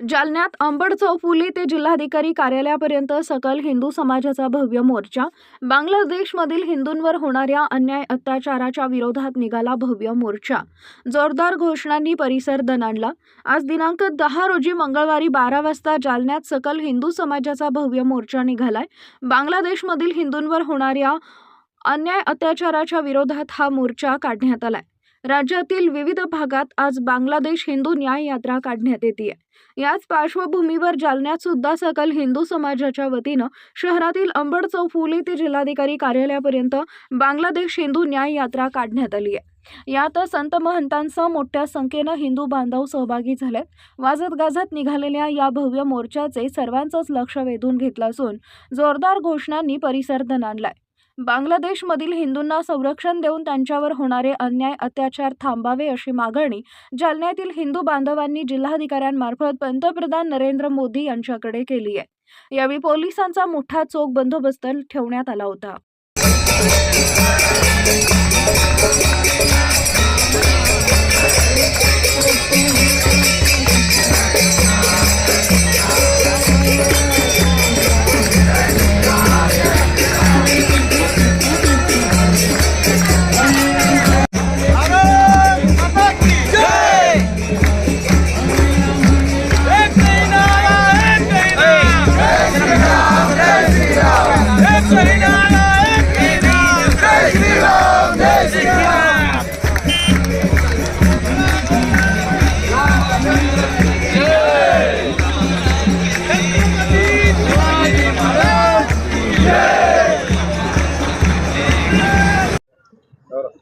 जालन्यात अंबड चौफुली ते जिल्हाधिकारी कार्यालयापर्यंत सकल हिंदू समाजाचा भव्य मोर्चा बांगलादेशमधील हिंदूंवर होणाऱ्या अन्याय अत्याचाराच्या विरोधात निघाला भव्य मोर्चा. जोरदार घोषणांनी परिसर दणाणला. आज दिनांक दहा रोजी मंगळवारी बारा वाजता जालन्यात सकल हिंदू समाजाचा भव्य मोर्चा निघालाय. बांगलादेशमधील हिंदूंवर होणाऱ्या अन्याय अत्याचाराच्या विरोधात हा मोर्चा काढण्यात आलाय. राज्यातील विविध भागात आज बांगलादेश हिंदू न्याय यात्रा काढण्यात येते याच पार्श्वभूमीवर जालन्यात सुद्धा सकल हिंदू समाजाच्या वतीनं शहरातील अंबड चौफुली ते जिल्हाधिकारी कार्यालयापर्यंत बांगलादेश हिंदू न्याय यात्रा काढण्यात आली आहे. यात संत महंतांसह मोठ्या संख्येनं हिंदू बांधव सहभागी झालेत. वाजत गाजत निघालेल्या या भव्य मोर्चाचे सर्वांचंच लक्ष वेधून घेतलं असून जोरदार घोषणांनी परिसर दणाणलाय बांगलादेशमधील हिंदूंना संरक्षण देऊन त्यांच्यावर होणारे अन्याय अत्याचार थांबावे अशी मागणी जालन्यातील हिंदू बांधवांनी जिल्हाधिकाऱ्यांमार्फत पंतप्रधान नरेंद्र मोदी यांच्याकडे केली आहे यावेळी पोलिसांचा मोठा चोख बंदोबस्त ठेवण्यात आला होता.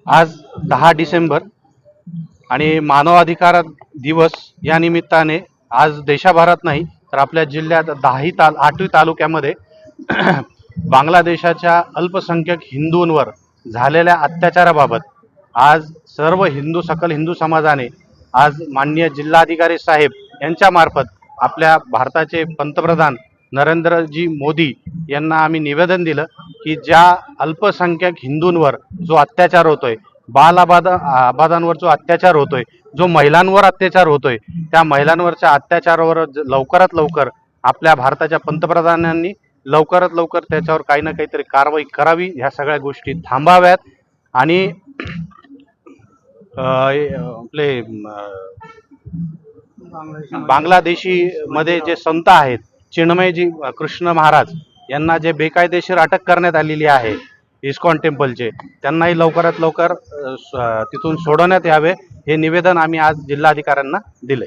आज दहा डिसेंबर आणि मानवाधिकार दिवस या निमित्ताने आज देशाभरात नाही तर आपल्या जिल्ह्यात दहाही ताल आठवी तालुक्यामध्ये बांगलादेशाच्या अल्पसंख्यक हिंदूंवर झालेल्या अत्याचाराबाबत आज सर्व हिंदू सकल हिंदू समाजाने आज माननीय जिल्हाधिकारी साहेब यांच्यामार्फत आपल्या भारताचे पंतप्रधान नरेंद्रजी मोदी यांना आम्ही निवेदन दिलं की ज्या अल्पसंख्याक हिंदूंवर जो अत्याचार होतोय बालाबाद आबादांवर जो अत्याचार होतोय जो महिलांवर अत्याचार होतोय त्या महिलांवरच्या अत्याचारावर लवकरात लवकर आपल्या भारताच्या पंतप्रधानांनी लवकरात लवकर त्याच्यावर काही ना काहीतरी कारवाई करावी ह्या सगळ्या गोष्टी थांबाव्यात. आणि आपले बांगलादेशी मध्ये जे संत आहेत चिन्मयजी कृष्ण महाराज यांना जे बेकायदेशीर अटक करण्यात आलेली आहे इस्कॉन टेम्पलचे त्यांनाही लवकरात लवकर तिथून सोडवण्यात यावे हे निवेदन आम्ही आज जिल्हाधिकाऱ्यांना दिले